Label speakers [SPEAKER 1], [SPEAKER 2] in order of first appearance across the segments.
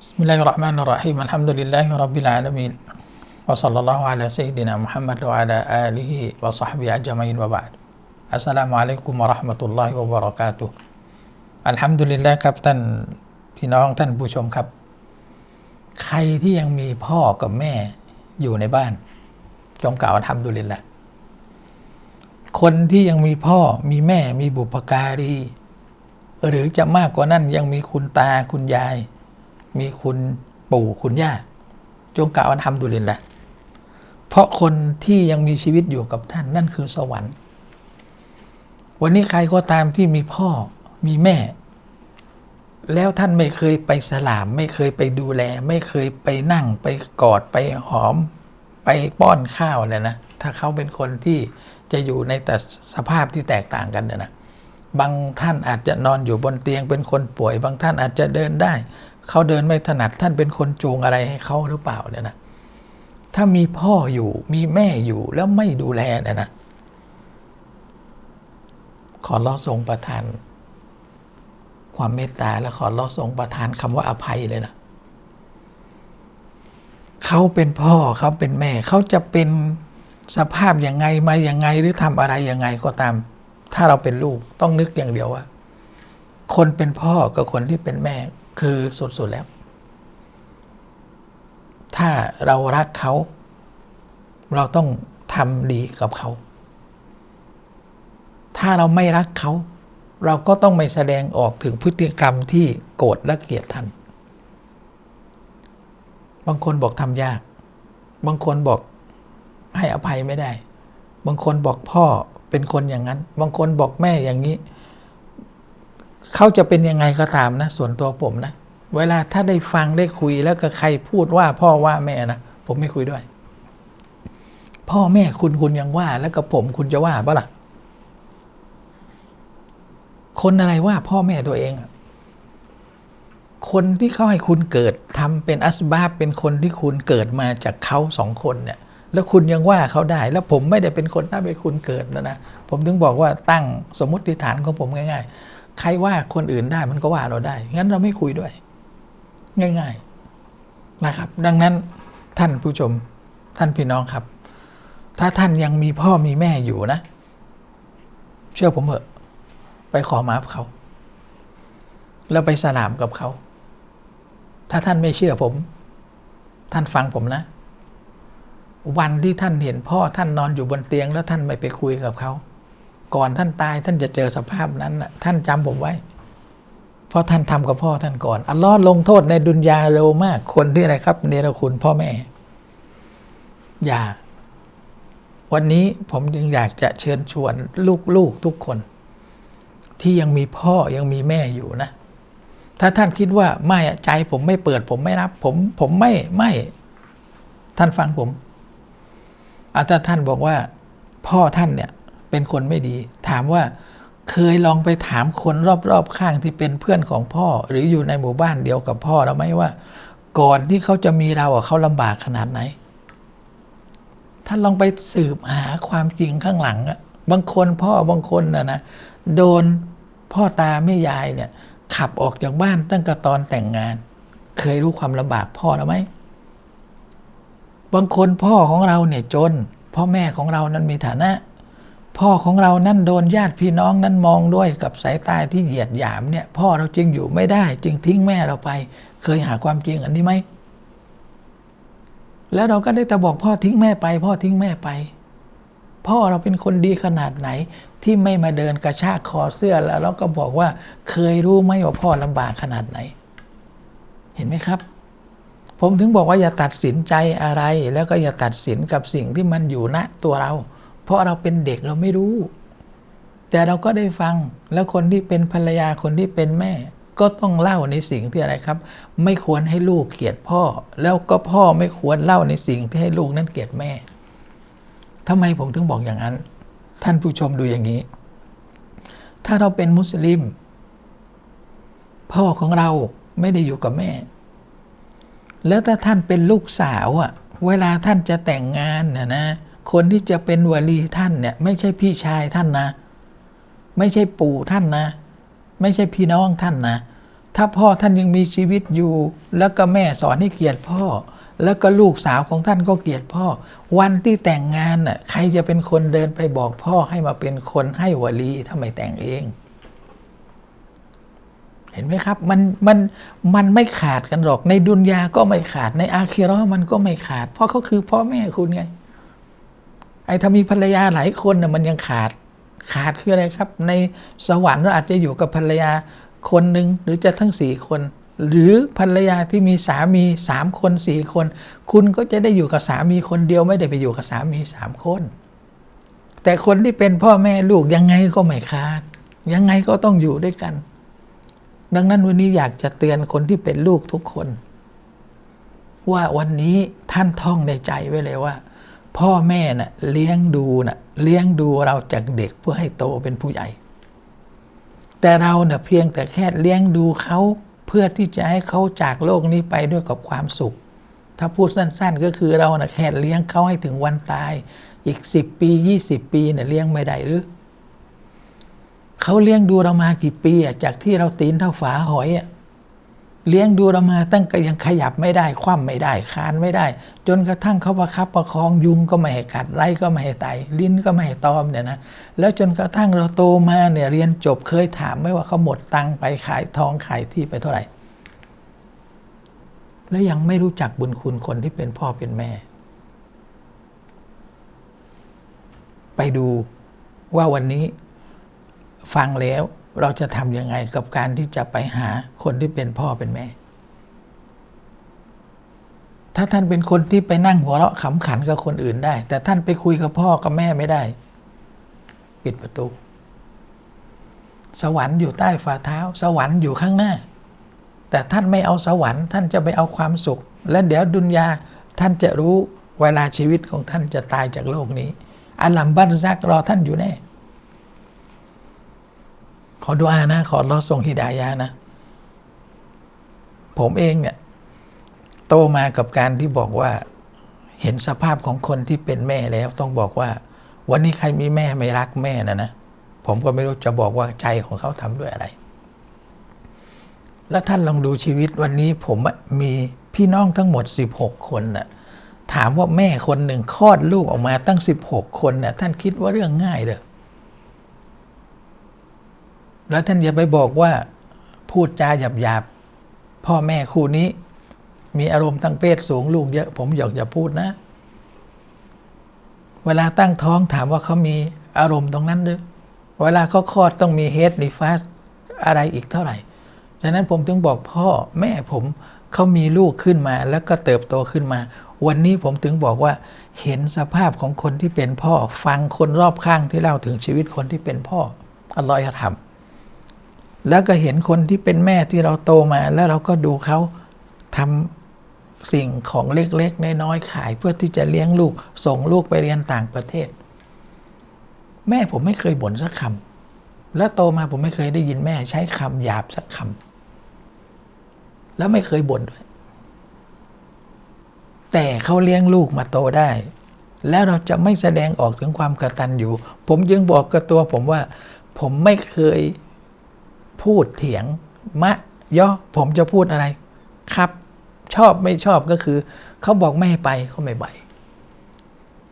[SPEAKER 1] بسم الله الرحمن الرحيم الحمد لله رب العالمين وصلى الله على سيدنا محمد وعلى آله وصحبه أجمعين وبعد السلام عليكم ورحمة الله وبركاته อัลฮัมดุลิลละครับท่านพี่น้องท่านผู้ชมครับ ใครที่ยังมีพ่อกับแม่อยู่ในบ้าน จงกล่าวอัลฮัมดุลิลละคนที่ยังมีพ่อมีแม่มีบุพการี หรือจะมากกว่านั้นยังมีคุณตาคุณยาย มีคุณปู่คุณย่า จงกล่าวอัลฮัมดุลิลละเพราะคนที่ยังมีชีวิตอยู่กับท่านนั่นคือสวรรค์ วันนี้ใครก็ตามที่มีพ่อมีแม่ แล้วท่านไม่เคยไปสลาม ไม่เคยไปดูแล ไม่เคยไปนั่งไปกอดไปหอม ไปป้อนข้าวเลยนะ ถ้าเขาเป็นคนที่จะอยู่ในแต่สภาพที่แตกต่างกันเนี่ยนะบางท่านอาจจะนอนอยู่บนเตียงเป็นคนป่วย บางท่านอาจจะเดินได้ เขาเดินไม่ถนัดท่านเป็นคนจูงอะไรให้เขาหรือเปล่าเนี่ยนะถ้ามีพ่ออยู่มีแม่อยู่แล้วไม่ดูแลเนี่ยนะขอรอทรงประทาน ความเมตตาและขอรอทรงประทานคำว่าอภัยเลยนะเขาเป็นพ่อเขาเป็นแม่เขาจะเป็นสภาพยังไงมายังไงหรือทำอะไรยังไงก็ตาม ถ้าเราเป็นลูกต้องนึกอย่างเดียวว่า คนเป็นพ่อกับคนที่เป็นแม่ คือสุดๆแล้ว ถ้าเรารักเขา เราต้องทำดีกับเขา ถ้าเราไม่รักเขา เราก็ต้องไม่แสดงออกถึงพฤติกรรมที่โกรธและเกลียดท่านบางคนบอกทำยาก บางคนบอกให้อภัยไม่ได้ บางคนบอกพ่อเป็นคนอย่างนั้น บางคนบอกแม่อย่างนี้ เขาจะเป็นยังไงก็ตามนะ ส่วนตัวผมนะ เวลาถ้าได้ฟังได้คุยแล้วก็ใครพูดว่าพ่อว่าแม่นะ ผมไม่คุยด้วย พ่อแม่คุณคุณยังว่า แล้วกับผมคุณจะว่าปะล่ะ คนอะไรว่าพ่อแม่ตัวเอง คนที่เขาให้คุณเกิดทำเป็นอัสบาบเป็นคนที่คุณเกิดมาจากเขาสองคนเนี่ย แล้วคุณยังว่าเขาได้ แล้วผมไม่ได้เป็นคนทำให้คุณเกิดนะนะ ผมถึงบอกว่าตั้งสมมติฐานของผมง่าย ๆ ใครว่าคนอื่นได้มันก็ว่าเราได้ งั้นเราไม่คุยด้วย ง่าย ๆนะครับ ดังนั้นท่านผู้ชมท่านพี่น้องครับ ถ้าท่านยังมีพ่อมีแม่อยู่นะ เชื่อผมเถอะ ไปขอมาฟเขา แล้วไปสลามกับเขา ถ้าท่านไม่เชื่อผม ท่านฟังผมนะ วันที่ท่านเห็นพ่อท่านนอนอยู่บนเตียงแล้วท่านไม่ไปคุยกับเขา ก่อนท่านตายท่านจะเจอสภาพนั้นน่ะท่านจำผมไว้ เพราะท่านทำกับพ่อท่านก่อนอัลลอฮ์ลงโทษในดุนยาเร็วมาก คนที่อะไรครับเนรคุณพ่อแม่ อย่า วันนี้ผมจึงอยากจะเชิญชวนลูกๆทุกคน ที่ยังมีพ่อยังมีแม่อยู่นะ ถ้าท่านคิดว่าไม่ใจผมไม่เปิด ผมไม่รับ ผมผมไม่ไม่ ท่านฟังผมอาถ้าท่านบอกว่า พ่อท่านเนี่ย เป็นคนไม่ดี ถามว่าเคยลองไปถามคนรอบๆข้างที่เป็นเพื่อนของพ่อ หรืออยู่ในหมู่บ้านเดียวกับพ่อแล้วไหมว่า ก่อนที่เขาจะมีเราเขาลำบากขนาดไหนท่านลองไปสืบหาความจริงข้างหลังอะบางคนพ่อบางคนนะนะโดนพ่อตาแม่ยายเนี่ยขับออกจากบ้านตั้งแต่ตอนแต่งงาน เคยรู้ความลำบากพ่อแล้วไหมบางคนพ่อของเราเนี่ยจน พ่อแม่ของเรานั้นมีฐานะ พ่อของเรานั่นโดนญาติพี่น้องนั้นมองด้วยกับสายตาที่เหยียดหยามเนี่ย พ่อเราจึงอยู่ไม่ได้ จึงทิ้งแม่เราไป เคยหาความจริงอันนี้ไหมแล้วเราก็ได้แต่บอกพ่อทิ้งแม่ไป พ่อทิ้งแม่ไป พ่อเราเป็นคนดีขนาดไหน ที่ไม่มาเดินกระชากคอเสื้อแล้วเราก็บอกว่า เคยรู้ไหมว่าพ่อลำบากขนาดไหน เห็นไหมครับ ผมถึงบอกว่าอย่าตัดสินใจอะไร แล้วก็อย่าตัดสินกับสิ่งที่มันอยู่ณตัวเรา เพราะเราเป็นเด็กเราไม่รู้ แต่เราก็ได้ฟังแล้วคนที่เป็นภรรยาคนที่เป็นแม่ ก็ต้องเล่าในสิ่งที่อะไรครับ ไม่ควรให้ลูกเกลียดพ่อ แล้วก็พ่อไม่ควรเล่าในสิ่งที่ให้ลูกนั้นเกลียดแม่ทำไมผมถึงบอกอย่างนั้น ท่านผู้ชมดูอย่างนี้ ถ้าเราเป็นมุสลิม พ่อของเราไม่ได้อยู่กับแม่ แล้วถ้าท่านเป็นลูกสาวอะ เวลาท่านจะแต่งงานนะนะ คนที่จะเป็นวลีท่านเนี่ย ไม่ใช่พี่ชายท่านนะ ไม่ใช่ปู่ท่านนะ ไม่ใช่พี่น้องท่านนะ ถ้าพ่อท่านยังมีชีวิตอยู่ แล้วก็แม่สอนให้เกลียดพ่อ แล้วก็ลูกสาวของท่านก็เกลียดพ่อ วันที่แต่งงานน่ะใครจะเป็นคนเดินไปบอกพ่อให้มาเป็นคนให้วลีถ้าไมแต่งเอง เห็นไหมครับ มันมันมันไม่ขาดกันหรอกในดุนยาก็ไม่ขาดในอาคีราะห์มันก็ไม่ขาด เพราะเขาคือพ่อแม่คุณไง ไอ้ถ้ามีภรรยาหลายคนน่ะมันยังขาดขาดคืออะไรครับ ในสวรรค์เราอาจจะอยู่กับภรรยาคนหนึ่งหรือจะทั้งสี่คน หรือภรรยาที่มีสามีสามคนสี่คน คุณก็จะได้อยู่กับสามีคนเดียวไม่ได้ไปอยู่กับสามีสามคน แต่คนที่เป็นพ่อแม่ลูกยังไงก็ไม่ขาด ยังไงก็ต้องอยู่ด้วยกัน ดังนั้นวันนี้อยากจะเตือนคนที่เป็นลูกทุกคน ว่าวันนี้ท่านท่องในใจไว้เลยว่า พ่อแม่น่ะเลี้ยงดูน่ะเลี้ยงดูเราจากเด็กเพื่อให้โตเป็นผู้ใหญ่ แต่เราเน่ะเพียงแต่แค่เลี้ยงดูเขาเพื่อที่จะให้เขาจากโลกนี้ไปด้วยกับความสุข ถ้าพูดสั้น ๆ ก็คือเราน่ะแค่เลี้ยงเขาให้ถึงวันตาย อีกสิบปียี่สิบปีเนี่ยเลี้ยงไม่ได้หรือเขาเลี้ยงดูเรามากี่ปีอะจากที่เราตีนเท่าฝาหอยอะ เลี้ยงดูเรามาตั้งแต่ยังขยับไม่ได้ คว่ำไม่ได้คานไม่ได้ จนกระทั่งเขาประคับประคองยุงก็ไม่ให้กัดไรก็ไม่ให้ไตลิ้นก็ไม่ให้ตอมเนี่ยนะแล้วจนกระทั่งเราโตมาเนี่ยเรียนจบเคยถามไหมว่าเขาหมดตังค์ไปขายทองขายที่ไปเท่าไหร่ แล้วยังไม่รู้จักบุญคุณคนที่เป็นพ่อเป็นแม่ ไปดูว่าวันนี้ฟังแล้ว เราจะทำยังไงกับการที่จะไปหาคนที่เป็นพ่อเป็นแม่ ถ้าท่านเป็นคนที่ไปนั่งหัวเราะขำขันกับคนอื่นได้ แต่ท่านไปคุยกับพ่อกับแม่ไม่ได้ ปิดประตู สวรรค์อยู่ใต้ฝ่าเท้า สวรรค์อยู่ข้างหน้า แต่ท่านไม่เอาสวรรค์ ท่านจะไปเอาความสุข และเดี๋ยวดุนยาท่านจะรู้เวลาชีวิตของท่านจะตายจากโลกนี้อัลลัมบันซักรอท่านอยู่แน่ อดุอานะ ขอรอส่งฮิดายะนะ ผมเองเนี่ย โตมากับการที่บอกว่า เห็นสภาพของคนที่เป็นแม่แล้ว ต้องบอกว่า วันนี้ใครมีแม่ไม่รักแม่นะนะผมก็ไม่รู้จะบอกว่าใจของเขาทำด้วยอะไร แล้วท่านลองดูชีวิตวันนี้ผมมีพี่น้องทั้งหมด 16 คนน่ะถามว่าแม่คนหนึ่งคลอดลูกออกมาตั้ง 16 คนน่ะท่านคิดว่าเรื่องง่ายเด้อ แล้วท่านอย่าไปบอกว่าพูดจาหยาบหยาบพ่อแม่คู่นี้ มีอารมณ์ทางเพศสูงลูกเยอะ ผมอยากอย่าพูดนะ เวลาตั้งท้องถามว่าเขามีอารมณ์ตรงนั้นหรือเวลาเขาคลอดต้องมีเฮดนิฟัสอะไรอีกเท่าไหร่ ฉะนั้นผมถึงบอกพ่อแม่ผมเขามีลูกขึ้นมา แล้วก็เติบโตขึ้นมา วันนี้ผมถึงบอกว่า เห็นสภาพของคนที่เป็นพ่อ ฟังคนรอบข้างที่เล่าถึงชีวิตคนที่เป็นพ่ออัลลอฮฺทำ แล้วก็เห็นคนที่เป็นแม่ที่เราโตมา แล้วเราก็ดูเขาทำสิ่งของเล็กๆน้อยๆขายเพื่อที่จะเลี้ยงลูก ส่งลูกไปเรียนต่างประเทศ แม่ผมไม่เคยบ่นสักคำแล้วโตมาผมไม่เคยได้ยินแม่ใช้คำหยาบสักคำแล้วไม่เคยบ่นด้วย แต่เขาเลี้ยงลูกมาโตได้ แล้วเราจะไม่แสดงออกถึงความกระตัญญูผมจึงบอกกับตัวผมว่า ผมไม่เคย พูดเถียง มะย่อผมจะพูดอะไร ครับ ชอบไม่ชอบก็คือ เขาบอกไม่ไปเขาไม่ไป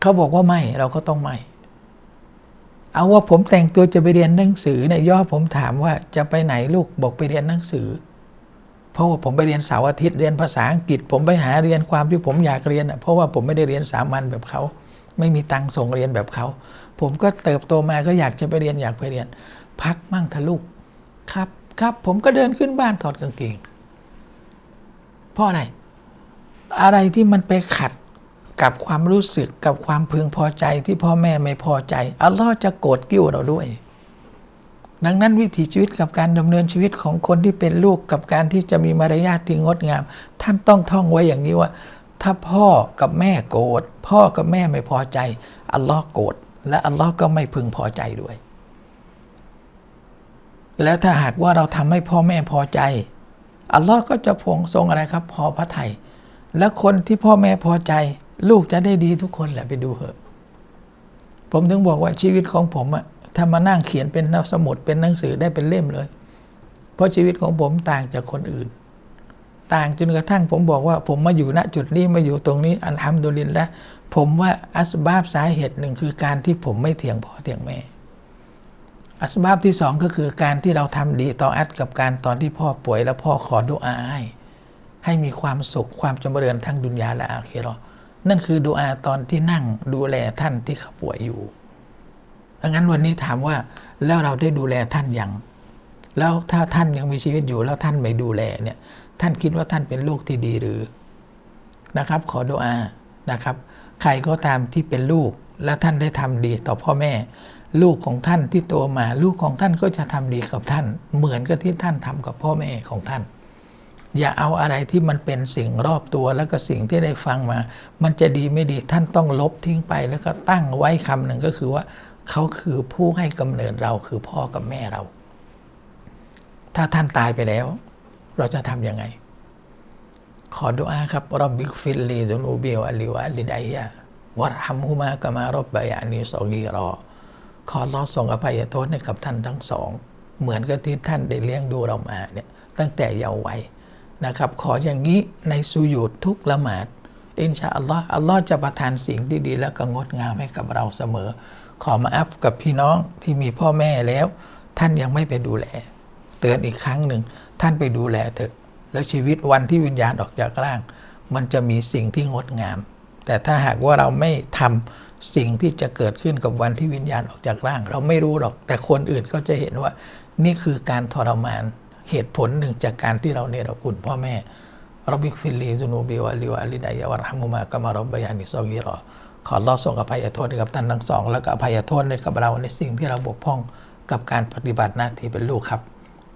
[SPEAKER 1] เขาบอกว่าไม่เราก็ต้องไม่เอาว่าผมแต่งตัวจะไปเรียนหนังสือเนี่ยย่อผมถามว่าจะไปไหนลูกบอกไปเรียนหนังสือ เพราะว่าผมไปเรียนเสาร์อาทิตย์เรียนภาษาอังกฤษ ผมไปหาเรียนความที่ผมอยากเรียนอะเพราะว่าผมไม่ได้เรียนสามัญแบบเขาไม่มีตังค์ส่งเรียนแบบเขา ผมก็เติบโตมาก็อยากจะไปเรียนอยากไปเรียน พักมั่งทะลูก ครับครับผมก็เดินขึ้นบ้านถอดกางเกง เพราะอะไร อะไรที่มันไปขัดกับความรู้สึกกับความพึงพอใจที่พ่อแม่ไม่พอใจ อัลลอฮ์จะโกรธกิ้วเราด้วย ดังนั้นวิถีชีวิตกับการดำเนินชีวิตของคนที่เป็นลูกกับการที่จะมีมารยาทที่งดงาม ท่านต้องท่องไว้อย่างนี้ว่า ถ้าพ่อกับแม่โกรธพ่อกับแม่ไม่พอใจ อัลลอฮ์โกรธและอัลลอฮ์ก็ไม่พึงพอใจด้วย แล้วถ้าหากว่าเราทำให้พ่อแม่พอใจ อัลลอฮ์ก็จะพงทรงอะไรครับ พอพระไทยและคนที่พ่อแม่พอใจ ลูกจะได้ดีทุกคนแหละไปดูเถอะ ผมถึงบอกว่าชีวิตของผมอะถ้ามานั่งเขียนเป็นสมุดเป็นหนังสือได้เป็นเล่มเลย เพราะชีวิตของผมต่างจากคนอื่น ต่างจนกระทั่งผมบอกว่า ผมมาอยู่ณจุดนี้มาอยู่ตรงนี้อันทำดุลินแล้วผมว่าอัสบาบสาเหตุหนึ่งคือการที่ผมไม่เถียงพ่อเถียงแม่ อัสบาบที่สองก็คือการที่เราทำดีต่ออัดกับการตอนที่พ่อป่วยแล้วพ่อขอดุอาให้ให้มีความสุขความจำเริญทั้งดุนยาและอาคิเราะห์นั่นคือดุอาตอนที่นั่งดูแลท่านที่เขาป่วยอยู่ดังนั้นวันนี้ถามว่าแล้วเราได้ดูแลท่านยังแล้วถ้าท่านยังมีชีวิตอยู่แล้วท่านไม่ดูแลเนี่ยท่านคิดว่าท่านเป็นลูกที่ดีหรือนะครับ ขอดุอานะครับ ใครก็ตามที่เป็นลูกและท่านได้ทำดีต่อพ่อแม่ ลูกของท่านที่โตมา ลูกของท่านก็จะทำดีกับท่าน เหมือนกับที่ท่านทำกับพ่อแม่ของท่าน อย่าเอาอะไรที่มันเป็นสิ่งรอบตัวแล้วก็สิ่งที่ได้ฟังมา มันจะดีไม่ดีท่านต้องลบทิ้งไปแล้วก็ตั้งไว้คำหนึ่งก็คือว่าเขาคือผู้ให้กำเนิดเราคือพ่อกับแม่เรา ถ้าท่านตายไปแล้ว เราจะทำยังไง ขอดุอาครับรับบิกฟิลลีซุนูบีวะลิวะลิดัยะวะรฮัมฮุมากะมารบบะยานีซอกีรอ ขอรอส่งอภัยโทษให้กับท่านทั้งสอง เหมือนกับที่ท่านได้เลี้ยงดูเรามาเนี่ยตั้งแต่เยาว์วัยนะครับ ขออย่างนี้ในสุญูดทุกละหมาดอินชาอัลลอฮ์อัลลอฮ์จะประทานสิ่งที่ดีและก็งดงามให้กับเราเสมอ ขอมาอัพกับพี่น้องที่มีพ่อแม่แล้ว ท่านยังไม่ไปดูแล เตือนอีกครั้งหนึ่งท่านไปดูแลเถอะ แล้วชีวิตวันที่วิญญาณออกจากร่าง มันจะมีสิ่งที่งดงาม แต่ถ้าหากว่าเราไม่ทำ สิ่งที่จะเกิดขึ้นกับวันที่วิญญาณออกจากร่าง เราไม่รู้หรอก แต่คนอื่นก็จะเห็นว่า นี่คือการทรมานเหตุผลหนึ่งจากการที่เราเนรคุณพ่อแม่รบิกฟิลีซุนูบิวะลิวะลิดายะวะรฮมุมากะมารบบยานิซอกีรอขอรอส่งอภัยโทษกับท่านทั้งสอง แล้วก็อภัยโทษให้กับเราในสิ่งที่เราบกพร่องกับการปฏิบัติหน้าที่เป็นลูกครับ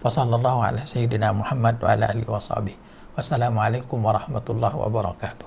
[SPEAKER 1] ฟะซัลลัลลอฮุอะลัยฮิสซัยยิดินามุฮัมมัดวะลาอาลิวะศอบิวะสสลามุอะลัยกุมวะราะห์มะตุลลอฮ์วะบะเราะกาตุ